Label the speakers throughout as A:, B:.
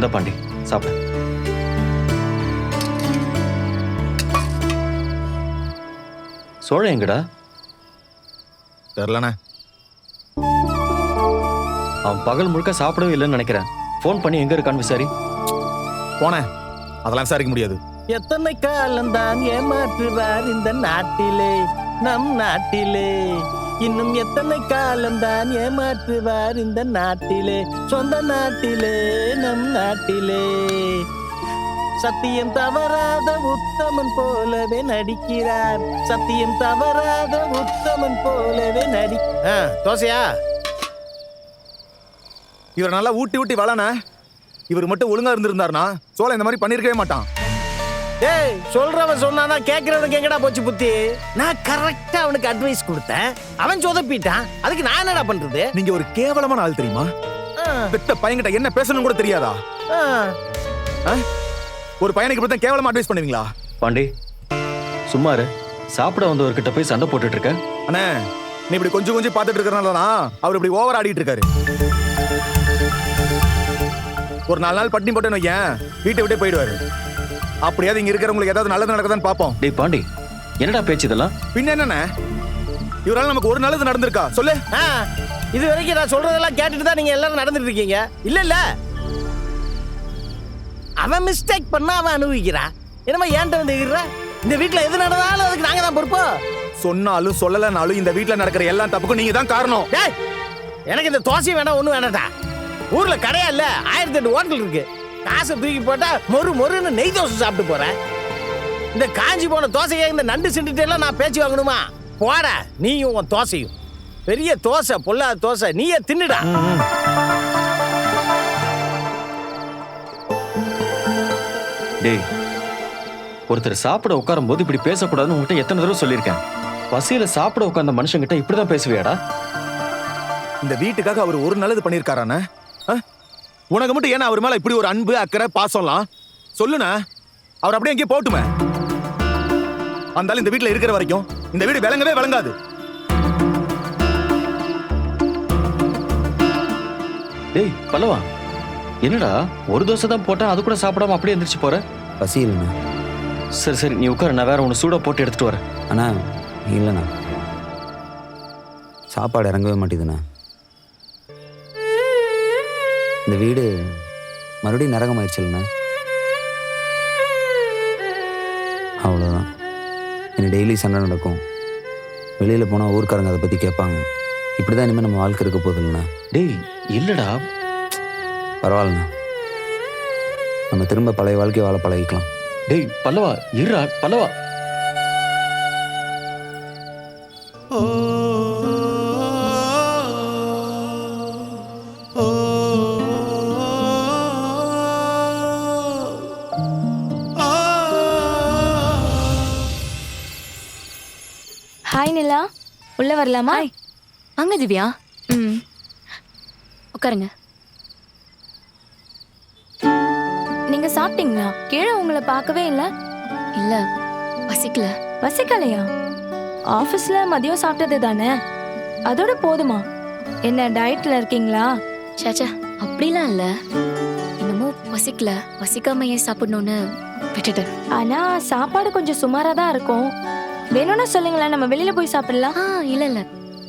A: இந்த பாண்டி சாப்பிடு. சோழன் எங்கடா?
B: தெரிலண்ணே
A: அவன் பகல் முழுக்க சாப்பிடவே இல்லைன்னு நினைக்கிறேன். ஃபோன் பண்ணி எங்க இருக்கான்னு விசாரி.
B: போனேன். அதெல்லாம் விசாரிக்க முடியாது.
C: எத்தனை காலம்தான் ஏமாற்றுவார் இந்த நாட்டிலே நம் நாட்டிலே? இன்னும் எத்தனை காலம்தான் ஏமாற்றுவார் இந்த நாட்டிலே? சொந்த நாட்டிலே நம் நாட்டிலே. சத்தியம் தவறாத உத்தமன் போலவே நடிக்கிறார். சத்தியம் தவறாத உத்தமன் போலவே நடி ஆ, தோசையா?
B: இவர் நல்லா ஊட்டி ஊட்டி வளனா. இவர் மட்டும் ஒழுங்கா இருந்திருந்தாருனா? சோழ இந்த மாதிரி பண்ணிருக்கவே மாட்டான்.
C: டேய் சொல்றவன் சொன்னாதான் கேக்குறவனுக்கு எங்கடா போச்சு புத்தி? நான் கரெக்டா அவனுக்கு அட்வைஸ் கொடுத்தேன். அவன் சொதப்பிட்டான். அதுக்கு நான் என்னடா பண்றது?
B: நீங்க ஒரு கேவலமான ஆள் தெரியுமா? பெத்த பையன்கிட்ட என்ன பேசணும் கூட தெரியாதா?
C: ஆ.
B: ஆ? ஒரு பையனுக்கு இப்படி கேவலமா அட்வைஸ் பண்ணுவீங்களா?
A: பாண்டி சும்மா இரு. சாப்பிட வந்தவர்கிட்ட போய் சண்டை போட்டுட்டு இருக்க
B: அண்ணே நீ இப்படி கொஞ்சம் கொஞ்சம் பார்த்துட்டு இருக்கறனால தான் அவர் இப்படி ஓவர் ஆடிட்டு இருக்காரு. ஒரு நாலு நாள் பட்டினி போட்டேன்னு வையேன். வீட்டை விட்டே போயிடுவாரு. அப்படியாவது இங்க இருக்கிறவங்களுக்கு ஏதாவது நல்லது நடக்குதான்னு பார்ப்போம்.
A: டேய் பாண்டி என்னடா பேச்சு இதெல்லாம்?
B: பின்ன என்னண்ணே இவரால நமக்கு ஒரு நல்லது நடந்திருக்கா? சொல்லு.
C: ஆ, இது வரைக்கும் நான் சொல்றதெல்லாம் கேட்டுட்டு தான் நீங்க எல்லாரும் நடந்துட்டு இருக்கீங்க. இல்ல இல்ல. அவன் மிஸ்டேக் பண்ணா அவன் அனுபவிக்கிறான் என்னமா ஏன்ட்ட வந்து இருக்கிற இந்த வீட்ல எது நடந்தாலும் அதுக்கு நாங்க தான் பொறுப்போ.
B: சொன்னாலும் சொல்லலைனாலும் இந்த வீட்ல நடக்கிற எல்லா தப்புக்கும் நீங்க தான் காரணம்.
C: டேய் எனக்கு இந்த தோசை வேணாம் ஒண்ணு வேணாம்டா. ஊர்ல கடையா இல்ல? ஆயிரத்தி எட்டு ஹோட்டல் இருக்கு. காசை தூக்கி போட்டா மொறு மொறுன்னு நெய் தோசை சாப்பிட்டு போறேன். இந்த காஞ்சி போன தோசையை இந்த நண்டு சிண்டுட்டு எல்லாம் நான் பேச்சு வாங்கணுமா? போடா நீயும் உன் தோசையும். பெரிய தோசை பொல்லாத தோசை நீயே தின்னுடா.
A: டேய் ஒருத்தர் சாப்பிட உட்காரும்போது இப்படி பேசக்கூடாதுன்னு உங்ககிட்ட எத்தனை தடவை சொல்லியிருக்கேன். பசியில சாப்பிட உட்கார்ந்த மனுஷங்கிட்ட இப்படிதான் பேசுவியாடா?
B: இந்த வீட்டுக்காக அவர் ஒரு நல்லது பண்ணிருக்காரானே உனக்கு மட்டும் ஏன்னா அவர் மேல இப்படி ஒரு அன்பு அக்கறை பாசம்லாம்? சொல்லுண்ணே. அவர் அப்படியே எங்கேயும் போட்டுமே. அந்தாலும் இந்த வீட்ல இருக்கிற வரைக்கும் இந்த வீடு விளங்கவே விளங்காது.
A: டேய் பல்லவா என்னடா? ஒரு தோசை தான் போட்டேன் அது கூட சாப்பிடாம அப்படியே எந்திரிச்சு போற?
D: பசி இல்லைண்ணா.
A: சரி சரி நீ உட்காரு நான் வேற ஒன்று சூடா போட்டு எடுத்துட்டு வரேன்.
D: அண்ணா இல்லைண்ணா. சாப்பாடு இறங்கவே மாட்டேதுண்ணா இந்த வீடு மறுபடியும் நரகமாயிடுச்சு இல்லைண்ணா அவ்வளோதான் என்ன டெய்லி சண்டை நடக்கும். வெளியில் போனால் ஊர்க்காரங்க அதை பற்றி கேட்பாங்க. இப்படி தான் இனிமேல் நம்ம வாழ்க்கை இருக்க போகுது இல்லைண்ணா
A: டேய் இல்லடா.
D: பரவாயில்லண்ணா. நம்ம திரும்ப பழைய வாழ்க்கையை வாழ பழகிக்கலாம்.
A: டேய் பல்லவா இருடா பல்லவா.
E: வரலாமா?
F: அங்க திவ்யா.
E: ம்.
F: உட்காருங்க.
E: நீங்க சாப்பிட்டீங்களா? கீழே உங்களை பார்க்கவே இல்ல.
F: இல்ல. பசிக்கல
E: பசிக்கலையா ஆபீஸ்ல மதியம் சாப்பிட்டது தானே? அதோட போதுமா? என்ன டயட்ல இருக்கீங்களா?
F: சேச்சா அப்படிலாம் இல்ல. இன்னமும் பசிக்கல பசிக்காம ஏன் சாப்பிடணும்னு விட்டுட்டேன்.
E: ஆனா சாப்பாடு கொஞ்சம் சுமாரா தான் இருக்கும். வேணும்னா சொல்லுங்களேன் நம்ம வெளியில போய் சாப்பிடலாம்.
F: ஆ இல்ல இல்ல.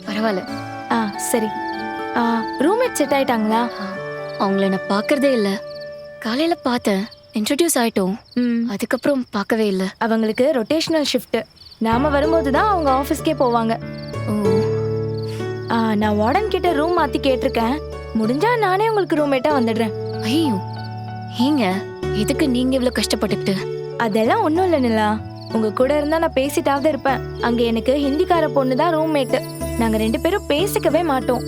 F: பரவாயில்ல.
E: ஆ சரி. ஆ ரூம்மேட் செட் ஆயிட்டாங்களா?
F: அவங்கள நான் பார்க்கறதே இல்ல. காலையில பார்த்தேன். இன்ட்ரடியூஸ் ஆயிட்டோம்.
E: ம்.
F: அதுக்கப்புறம் பார்க்கவே இல்ல.
E: அவங்களுக்கு ரொட்டேஷனல் ஷிஃப்ட் நாம வரும்போது தான் அவங்க ஆஃபீஸ்க்கே போவாங்க.
F: ஓ.
E: ஆ, நான் வார்டன் கிட்ட ரூம் மாத்தி கேட்டிருக்கேன். முடிஞ்சா நானே உங்களுக்கு ரூம்மேட்டா வந்துடுறேன்.
F: ஐயோ. ஏங்க எதுக்கு நீங்க இவ்வளவு கஷ்டப்பட்டுக்கிட்டு?
E: அதெல்லாம் ஒண்ணும் இல்ல நிலா. உங்க கூட இருந்தா நான் பேசிட்டாவது இருப்பேன். அங்க எனக்கு ஹிந்திக்கார பொண்ணு தான் ரூம்மேட் நாங்க ரெண்டு பேரும் பேசிக்கவே மாட்டோம்.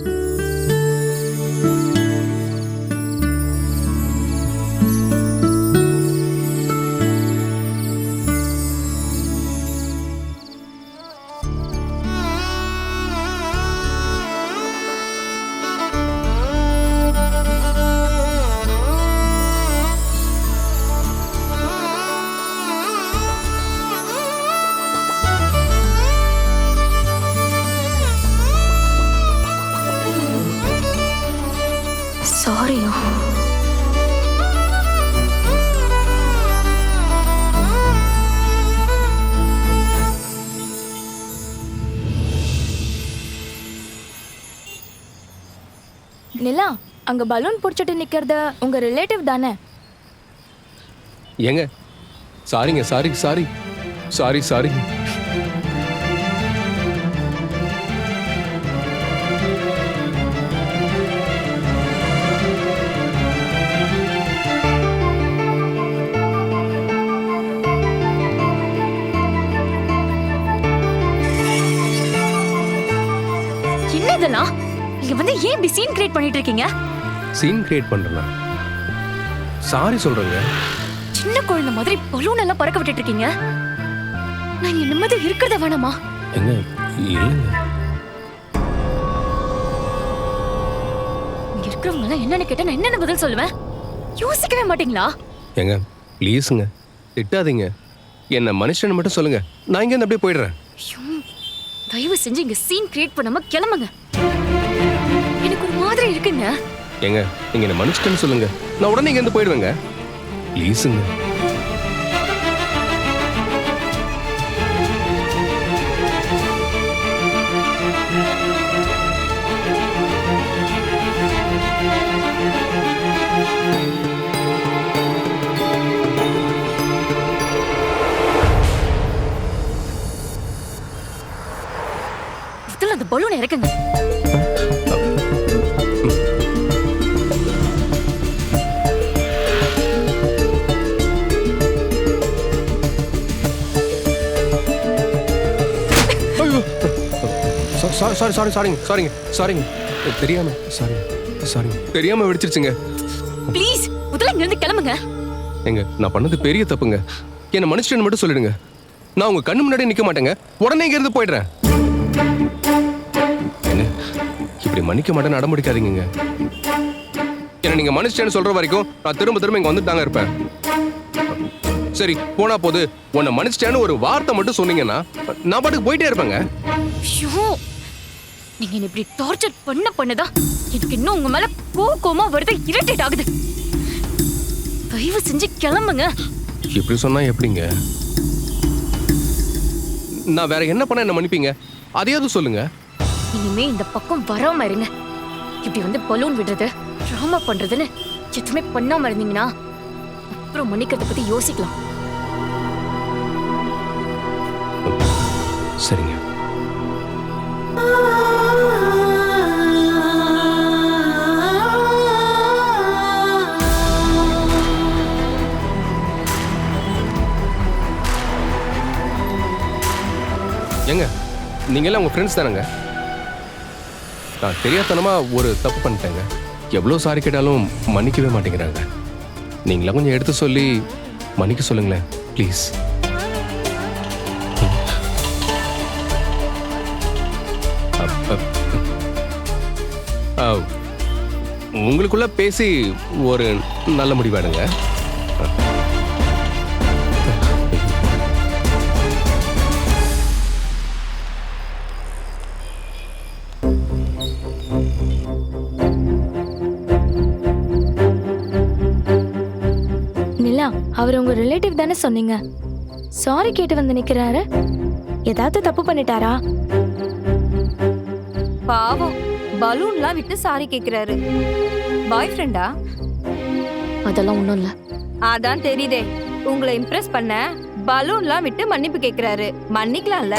E: நிலா அங்க பலூன் பிடிச்சிட்டு நிக்கிறது உங்க ரிலேட்டிவ் தானே?
G: ஏங்க? சாரிங்க சாரி சாரி சாரி சாரி
F: இப்படி சீன் கிரியேட் பண்ணிட்டு இருக்கீங்க
G: சீன் கிரியேட் பண்றேன்? சாரி சொல்றேங்க.
F: சின்ன குழந்தை மாதிரி பலூன் எல்லாம் பறக்க விட்டுட்டு இருக்கீங்க நான் இங்க நிம்மதி இருக்கிறத வேணாமா?
G: ஏங்க இல்லைங்க.
F: இங்க இருக்கிறவங்க எல்லாம் என்னன்னு கேட்டா நான் என்னென்ன பதில் சொல்லுவேன்? யோசிக்கவே மாட்டீங்களா?
G: ஏங்க ப்ளீஸுங்க திட்டாதீங்க. என்ன மனுஷன் மட்டும் சொல்லுங்க. நான் இங்க அப்படியே போயிடுறேன்.
F: தயவு செஞ்சு இங்க சீன் கிரியேட் பண்ணாம கிளம்புங்க. மாதிரி இருக்குங்க.
G: ஏங்க நீங்க என்ன மனுஷன் சொல்லுங்க. நான் உடனே இங்க இருந்து போயிடுவேங்க. ப்ளீஸுங்க.
F: அந்த பலூனை இறக்குங்க.
G: சாரி சாரி சாரி சாரிங்க சாரிங்க சாரிங்க தெரியாம சாரி சாரிங்க தெரியாம வெடிச்சிருச்சுங்க.
F: ப்ளீஸ் முதல்ல இங்க இருந்து கிளம்புங்க.
G: ஏங்க நான் பண்ணது பெரிய தப்புங்க. என்ன மனுஷன் மட்டும் சொல்லிடுங்க. நான் உங்க கண்ணு முன்னாடி நிக்க மாட்டேங்க. உடனே இங்க இருந்து போயிடுறேன். இப்படி மன்னிக்க மாட்டேன்னு அடம்பிடிக்காதீங்க என்ன நீங்க மனுஷன்னு சொல்ற வரைக்கும் நான் திரும்ப திரும்ப இங்க வந்துட்டு தாங்க இருப்பேன். சரி போனா போது. உன்னை மன்னிச்சிட்டேன்னு ஒரு வார்த்தை மட்டும் சொன்னீங்கன்னா நான் பாட்டுக்கு போயிட்டே இருப்பேங்க.
F: ஐயோ நீங்க என்ன இப்படி டார்ச்சர் பண்ண பண்ணதா? எனக்கு இன்னும் உங்க மேல கோவமா வருது இரிட்டேட் ஆகுது. தயவு செஞ்சு கிளம்புங்க.
G: இப்படி சொன்னா எப்படிங்க? நான் வேற என்ன பண்ண என்ன மன்னிப்பீங்க? அதையாவது சொல்லுங்க.
F: இனிமே இந்த பக்கம் வராம இருங்க. இப்படி வந்து பலூன் விடுறது ட்ராமா பண்றதுன்னு எதுவுமே பண்ணாம இருந்தீங்கன்னா அப்புறம் மன்னிக்கிறத பத்தி யோசிக்கலாம்.
G: சரிங்க. ஏங்க நீங்க எல்லாம் உங்க ஃப்ரெண்ட்ஸ் தானேங்க? நான் தெரியாதனமா ஒரு தப்பு பண்ணிட்டேங்க. எவ்வளோ சாரி கேட்டாலும் மன்னிக்கவே மாட்டேங்கிறாங்க. நீங்களாம் கொஞ்சம் எடுத்து சொல்லி மன்னிக்க சொல்லுங்களேன் ப்ளீஸ் உங்களுக்குள்ள பேசி ஒரு நல்ல முடிவாடுங்க
E: நிலா அவர் உங்க ரிலேட்டிவ் தானே சொன்னீங்க. சாரி கேட்டு வந்து நிக்கிறாரு. ஏதாவது தப்பு பண்ணிட்டாரா?
H: பாவம். பலூன்லாம் விட்டு சாரி கேக்குறாரு. பாய் ஃப்ரெண்டா
F: அதெல்லாம் ஒண்ணும் இல்ல.
H: அதான் தெரியுதே. உங்களை இம்ப்ரெஸ் பண்ண பலூன்லாம் விட்டு மன்னிப்பு கேக்குறாரு. மன்னிக்கலாம்ல?